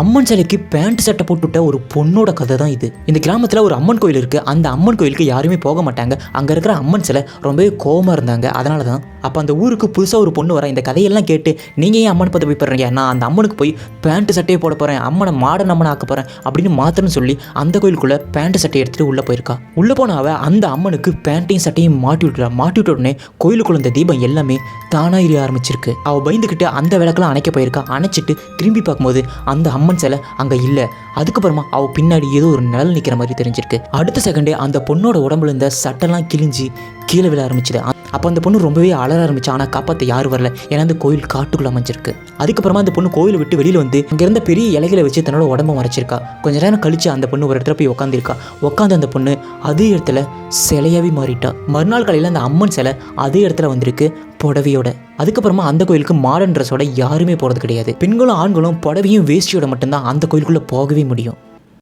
அம்மன் சிலைக்கு பேண்ட் சட்டை போட்டுவிட்ட ஒரு பொண்ணோட கதை தான் இது. இந்த கிராமத்தில் ஒரு அம்மன் கோயில் இருக்குது அந்த அம்மன் கோயிலுக்கு யாருமே போக மாட்டாங்க. அங்கே இருக்கிற அம்மன் சிலை ரொம்பவே கோவமாக இருந்தாங்க. அதனால தான் அப்போ அந்த ஊருக்கு புதுசாக ஒரு பொண்ணு வர. இந்த கதையெல்லாம் கேட்டு நீங்கள் ஏன் அம்மன் பற்றி போய் போடுறீங்க நான் அந்த அம்மனுக்கு போய் பேண்ட் சட்டையை போட போகிறேன் அம்மனை மாடர்ன் அம்மனை ஆக்க போகிறேன் அப்படின்னு மாத்திரன்னு சொல்லி அந்த கோயிலுக்குள்ளே பேண்ட் சட்டையை எடுத்துகிட்டு உள்ளே போயிருக்கா. உள்ளே போன அவள் அந்த அம்மனுக்கு பேண்ட்டையும் சட்டையும் மாட்டி விட்டுறா மாட்டி விட்ட உடனே கோயிலுக்குள்ள இந்த தீபம் எல்லாமே தானாக எரிய ஆரம்பிச்சிருக்கு. அவள் பயந்துக்கிட்டு அந்த விளக்கெல்லாம் அணைக்க போயிருக்கா. அணைச்சிட்டு திரும்பி பார்க்கும்போது அந்த அம்மன் சிலை அங்கே இல்லை. அதுக்கப்புறமா அவள் பின்னாடி ஏதோ ஒரு நிழல் நிற்கிற மாதிரி தெரிஞ்சிருக்கு. அடுத்த செகண்டே அந்த பொண்ணோட உடம்புல இருந்த சட்டெல்லாம் கிழிஞ்சி கீழே விழ ஆரம்பிச்சிது. அப்போ அந்த பொண்ணு ரொம்பவே அலர ஆரம்பிச்சு ஆனால் காப்பாற்ற யாரும் வரல. ஏன்னா அந்த கோயில் காட்டுக்குள்ள அமைஞ்சிருக்கு. அதுக்கப்புறமா அந்த பொண்ணு கோயிலை விட்டு வெளியில் வந்து அங்கே இருந்த பெரிய இலைகளை வச்சு தன்னோட உடம்ப மறைச்சிருக்கா. கொஞ்ச நேரம் கழிச்சு அந்த பொண்ணு ஒரு இடத்துல போய் உட்காந்துருக்கா உட்காந்து அந்த பொண்ணு அதே இடத்துல சிலையாவே மாறிட்டா. மறுநாள் காலையில் அந்த அம்மன் சிலை அதே இடத்துல வந்திருக்கு புடவையோட. அதுக்கப்புறமா அந்த கோயிலுக்கு மாடர்ன் ட்ரெஸ்ஸோட யாருமே போகிறது கிடையாது. பெண்களும் ஆண்களும் புடவையும் வேஷ்டியோட மட்டும்தான் அந்த கோயிலுக்குள்ளே போகவே முடியும்.